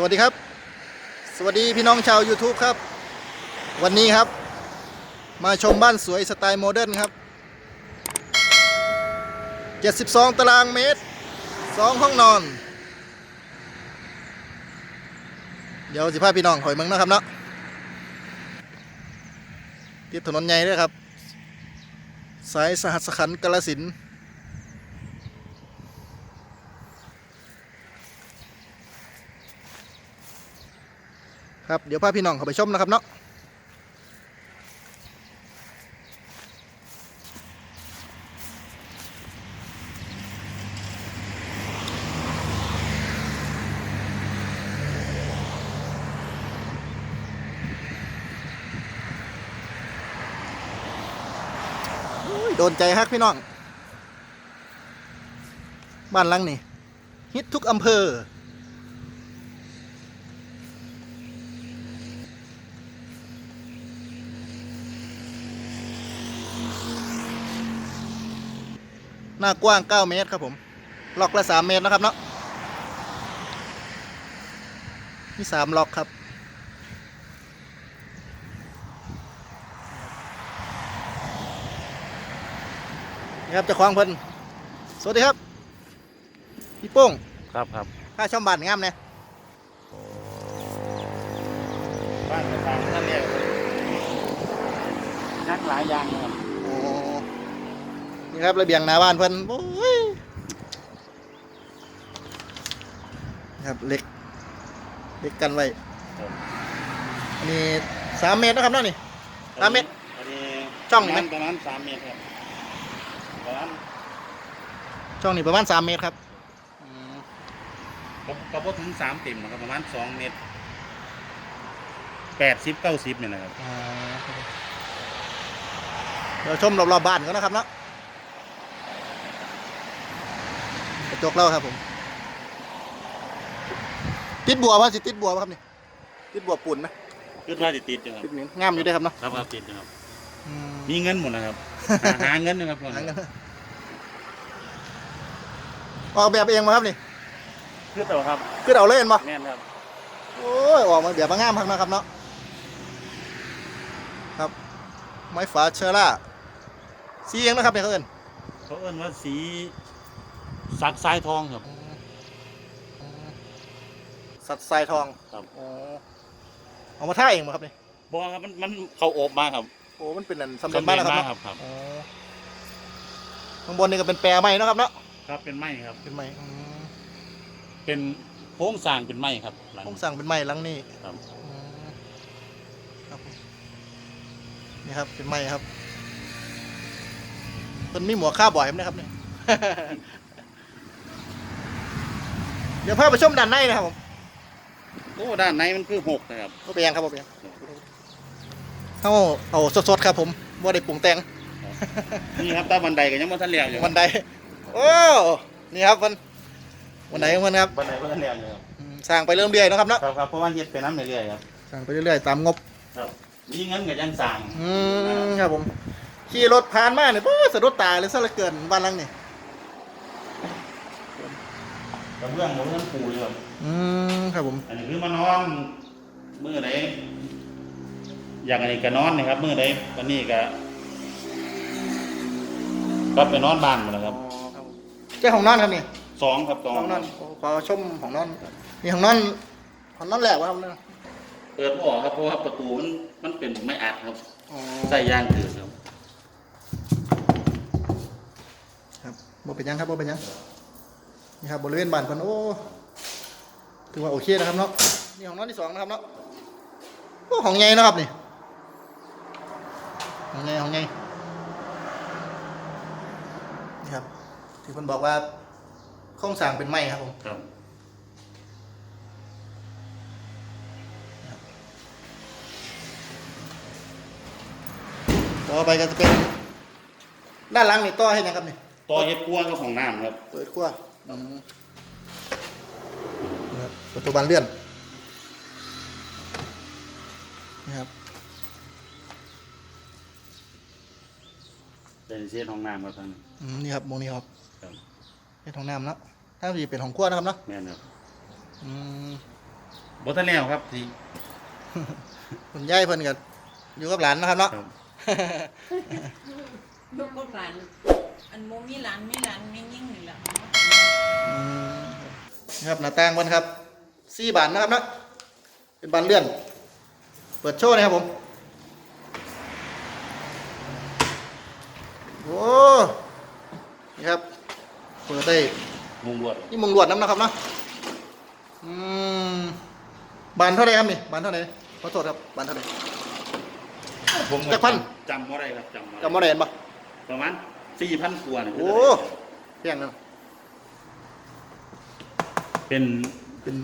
สวัสดีครับ สวัสดีพี่น้องชาว YouTube ครับ วันนี้ครับ มาชมบ้านสวยสไตล์โมเดิร์นครับ 72 ตารางเมตร 2 ห้องนอน เดี๋ยวสิพาพี่น้องหอยมืองนะครับเนาะติดถนนใหญ่ด้วยครับ สายสหัสขันกาลสินธุ์ ครับเดี๋ยวพาพี่น้องเข้าไปชมนะครับเนาะโดนใจฮักพี่น้อง บ้านลังนี่ฮิตทุกอำเภอ หน้ากว้าง 9 เมตรครับผมล็อกละ 3 เมตรนะครับเนาะนี่3ล็อกครับนี่ครับเจะคว้าของเพิ่นสวัสดีครับ พี่โป้งครับครับค่าช่อมบ้านงามเนี่ยบ้านต่างๆท่านเรียกนักหลายอย่างนะครับโอ้ นี่ครับระเบียงหน้าบ้านเพิ่นโอ้ยนี่ครับเหล็กเหล็กกันไว้อันนี้สามเมตรนะครับเนาะนี่สามเมตร อันนี้ช่องนี่ไหมประมาณสามเมตรครับประมาณช่องนี้ประมาณสามเมตรครับอืมก็ก็พอถึงสามเต็มนะครับประมาณสองเมตรแปดสิบเก้าสิบเนี่ยนะครับ อ่าครับผมเดี๋ยวชมรอบๆบ้านก็นะครับเนาะกระ จกเล่าครับผม ติดบัวป่ะสิติดบัวป่ะครับนี่ติดบัวปุ่นไหมขึ้นมาติดติดๆอยู่ครับติดเหมือนงามอยู่ด้วยครับเนาะครับครับติดนะครับ อืมมีเงินหมดนะครับหาหาเงินนะครับหาเงินออกแบบเองมาครับนี่คือต่อครับคือเอาเล่นมาแม่นครับโอ้ยออกมาแบบมางามพักนะครับเนาะครับ ไม้ฝาเชอร่าสีเองนะครับเนี่ยเขาเอินเขาเอิ้นว่าสี สักทรายทองครับ สัตว์ทรายทองครับ อ๋อเอามาท่าเองมาครับนี่บอกครับมันมันเขาโอบมาครับโอ้มันเป็นอันสำเร็จบ้านแล้วครับสำเนาะเร็จครับ อ๋อข้างบนนี่ก็เป็นแปรไม้เนาะครับเนาะครับเป็นไม้ครับ เป็นไม้อืมเป็นโค้งสร้างเป็นไม้ครับหลังต้องสั่งเป็นไม้หลังนี่ครับ อืมครับผมนี่ครับเป็นไม้ครับต้นมีหมวกข้าบ่อยไหมนะครับเนี่ยเดี๋ยวพาไปชมด้านในนะครับผมโอ้ด้านในมันคือหกนะครับก็ไปยังครับผมไปยังเอาเอาสดๆครับผมว่าได้ปรุงแต่งนี่ครับใต้บันไดก็ยังไม่ทันเรียงอยู่วันใดโอ้นี่ครับวันวันไหนของมันครับบันไดไม่ทันเรียงอยู่ครับอืมสร้างไปเรื่อยๆเนาะครับเนาะครับครับเพราะว่าเฮ็ดไปน้ำเรื่อยๆครับสร้างไปเรื่อยๆตามงบครับมีเงินกับยังสั่งอืมครับผมขี่รถผ่านมาเนี่ยโอ้สะดุดตาเลยซะเหลือเกินบ้านหลังนี่ กระเบื้องหมดเงินปูอยู่ครับอืมครับผม อันนี้คือมานอนมือไหนอย่างอันนี้ก็นอนนะครับมือไหนวันนี้ก็ก็ไปนอนบ้านหมดแล้วครับเจ้าของนอนครับนี่สองครับสองห้องนอนขอขอชมของนอนนี่ของนอนของนอนแหลกวะครับเนี่ยเปิดบ่ออกครับเพราะว่าประตูมันมันเป็นไม่อัดครับอ๋อใส่ยางถือครับครับบ่เป็นหยังครับบ่เป็นหยัง นี่ครับบริเวณบ้านเพิ่นโอ้ถือว่าโอเคนะครับเนาะนี่ของนอนที่สองนะครับเนาะโอ้ของใหญ่เนาะครับนี่ของใหญ่ของใหญ่นี่ครับที่เพิ่นบอกว่าโครงสร้างเป็นไม้ครับผมครับต่อไปก็จะเป็นด้านหลังนี่ต่อให้ยังครับนี่ต่อเฮ็ดกลัวกับของน้ำครับ เปิดขั้ว อืมนี่ครับประตูบานเลื่อนนี่ครับเป็นเส้นของน้ำครับท่านอืมนี่ครับมองนี่ครับครับเป็นห้องน้ำเนาะถ้าจะเป็นห้องครัวนะครับเนาะแม่นครับอืมบ่ทันแล้วครับที่คุณยายเพิ่นก็อยู่กับหลานนะครับเนาะ ครับ ลูกก็หลานอันโมมีหลานมีหลานไม่ยิ่งนี่แหละอืม นะครับหน้าต่างเพิ่นครับสี่บานนะครับเนาะเป็นบานเลื่อน เปิดโชว์นะครับผม โอ้นี่ครับ เปิดได้มุงรวดนี่มุงลวดน้ำนะครับเนาะอืมบานเท่าไหรครับนี่บานเท่าไหรขอโทษครับบานเท่าไหรผมจักพันจำบ่ได้ครับจำบ่จำบ่ได้เห็นปะประมาณ4,000กว่านี่โอ้เพียงนั่น เป็นเป็น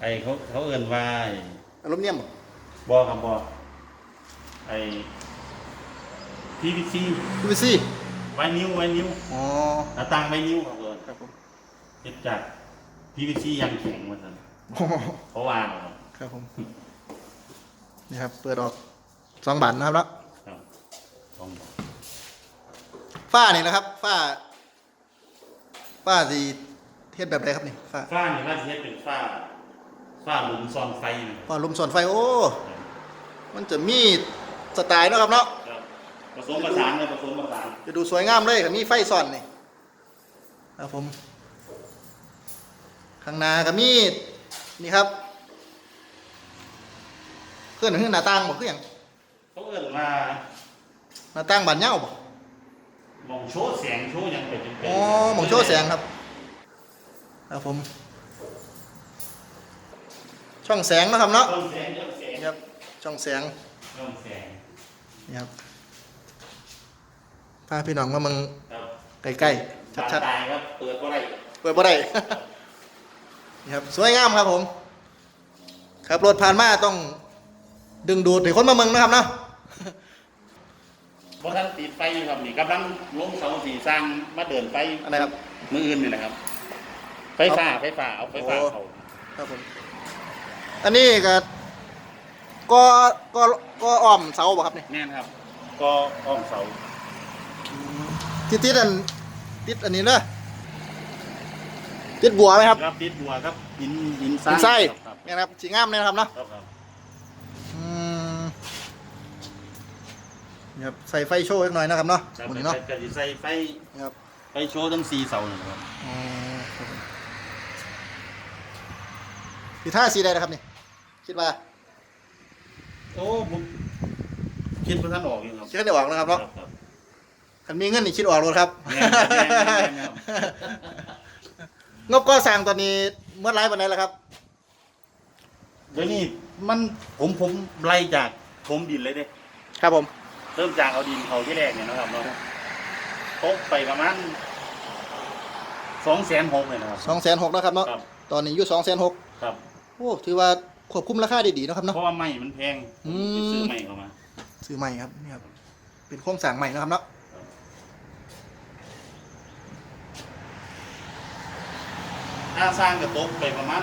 ไอ้เขาเขาเอิ้นว่าไอ้อลูมิเนียมบ่บ่ครับบ่ไอ้ PVC พีวีซีไวนิ้วไวนิ้วอ๋อหน้าต่างไวนิ้วครับเอิ้นครับผมเฮ็ดจาก PVC ยังแข็งว่าซั่นโอ้เพราะว่าครับ ครับผมนี่ครับเปิดออกสองบานนะครับเนาะครับต้องฝ้านี่นะครับฝ้าฝ้าสี เทศแบบไหนครับนี่ฝ้าฝ้านี่ว่าสิเฮ็ดเป็นฝ้าฝ้าหลุมซ่อนไฟนะครับฝ้าลมส่วนไฟโอ้ มันจะมีสไตล์เนาะครับเนาะครับผสมผสานเลยผสมผสานจะดูสวยงามเลยกับมีไฟซ่อนนี่ครับผมข้างหน้าก็มีนี่ครับเคลื่อนขึ้นหน้าต่างบอกคืออย่างเขาเอิ้นว่าหน้าต่างบานเง่าบอกหมองโชว์แสงโชว์หยังเป็นเป็นอ๋อหมองโชว์แสงครับ ครับผม ช่องแสงนะครับเนาะต้นแสงเรื่องแสงนี่ครับช่องแสงเรื่องแสงนี่ครับพาพี่น้องมามึงครับใกล้ๆชัดตายครับเปิดบ่ได้ๆเปิดบ่ได้นี่ครับสวยงามครับผมครับรถผ่านมาต้องดึงดูดให้คนมาเมืองนะครับเนาะบ่ทันติดไฟอยู่ครับนี่กำลังลงเสาสีสร้างมาเดินไฟอะไรครับมืออื่นนี่แหละครับ ไฟฟ้าไฟฟ้าเอาไฟฟ้าโอ้เขาครับผม อันนี้ก็ก็ก็ก็อ้อมเสาบ่ครับนี่แน่นครับ ก็อ้อมเสาติดติดอันติดอันนี้เลยติดบัวไหมครับครับติดบัวครับหินหินหินไส้ครับเนี่ยนะครับสีงามเลยนะครับเนาะครับครับอืมนี่ครับใส่ไฟโชว์อีกหน่อยนะครับเนาะครับหมดนี้เนาะก็สิใส่ไฟนี่ครับไฟโชว์ทั้งสี่เสาเลยครับอ๋อครับผม สีท่าสีใดนะครับนี่คิดว่าโอ้ผมคิดว่าท่านออกอยู่ครับคิดได้ออกนะครับครัเนาะบครับคันมีเงินนี่คิดออกรถครับ แม่นครับแม่นครับแม่นครับงบก่อสร้างตอนนี้เมื่อไรวันไหนแล้วครับ เดี๋ยวนี้มันผมผมไล่จากผมดินเลยเด้ ครับผม เริ่มจากเอาดินเขาที่แรกเนี่ยนะครับเนาะตกไปประมาณสองแสนหกเลยนะครับ สองแสนหกนะครับเนาะ ครับ ตอนนี้อยู่สองแสนหกครับ โอ้ถือว่าควบคุมราคาได้ดีเนาะครับเนาะเพราะว่าไม้มันแพงอืม ไปซื้อไม้เข้ามา ซื้อใหม่ครับนี่ครับ เป็นโครงสร้างใหม่นะครับเนาะค่าสร้างกระตกไปประมาณ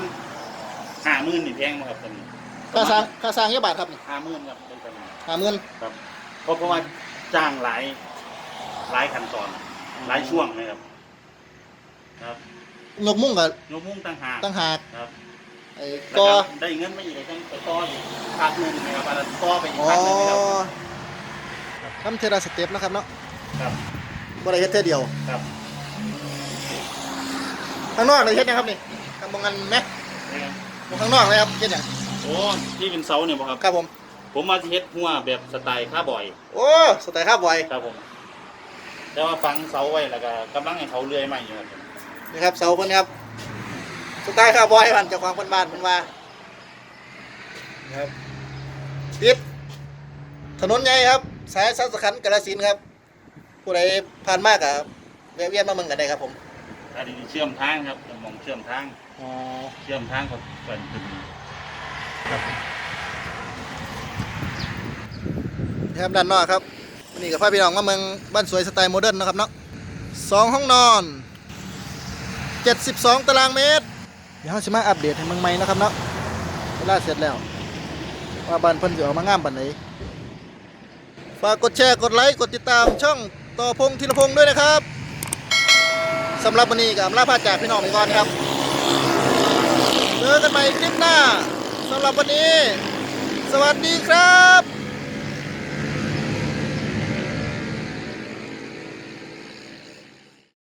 ห้าหมื่นนี่แพงไหมครับตอนนี้ค่าสร้างค่าสร้างเยอะบาทครับนี่ห้าหมื่นครับเป็นประมาณห้าหมื่นครับเพราะเพราะว่าจ้างหลายหลายขั้นตอน หลายช่วงนะครับ ครับยกมุ่งกับยกมุ่งต่างหากตั้งหากครับไอ้แล้ว ก็ได้เงินมาอีกต้องไปต่ออีกภาคหนึ่งนะครับอันนั้นต่อไปอีกอ๋อภาคหนึ่งนะครับทำเทราสเต็ปนะครับเนาะครับบ่ได้เฮ็ดเท่อเดียวครับข้างนอกเลยเฮ็ดนะครับนี่ทำบงกันไหมนะครับข้างนอกเลยครับเฮ็ดหยังโอ้ที่เป็นเสาเนี่ยบ่ครับครับผมผมมาเฮ็ดหัวแบบสไตล์คาร์บอย โอ้สไตล์ข้าวบอยครับผมแต่ว่าฟังเสาไว้แล้วก็กำลังให้เขาเลื่อยใหม่อยู่ครับผมนี่ครับเสาเพิ่นครับ สไตล์ข้าวบอยมันเจ้าของเพิ่นบ้านเพิ่นว่านี่ครับติดถนนใหญ่ครับ สายสัสขันธ์กาฬสินธุ์ครับ ผู้ใดผ่านมากกับแวะเวียนมาเมืองกันได้ครับผมอันนี้เชื่อมทางครับมองเชื่อมทางอ๋อเชื่อมทางกับเป็นถึงนี่ครับด้านนอกครับนี่กับพาพี่น้องมาเมืองบ้านสวยสไตล์โมเดิร์นนะครับเนาะสองห้องนอน 72 ตารางเมตร เดี๋ยวเราจะมาอัปเดตให้มืองใหม่นะครับเนาะเวลาเสร็จแล้ว ว่าบ้านเพิ่นจะออกมางามปานไหนฝากกดแชร์กดไลค์กดติดตามช่องต่อพงธีรพงษ์ด้วยนะครับสำหรับวันนี้กับลาพาจากพี่น้องไปก่อนครับเจอกันใหม่คลิปหน้าสำหรับวันนี้ สวัสดีครับ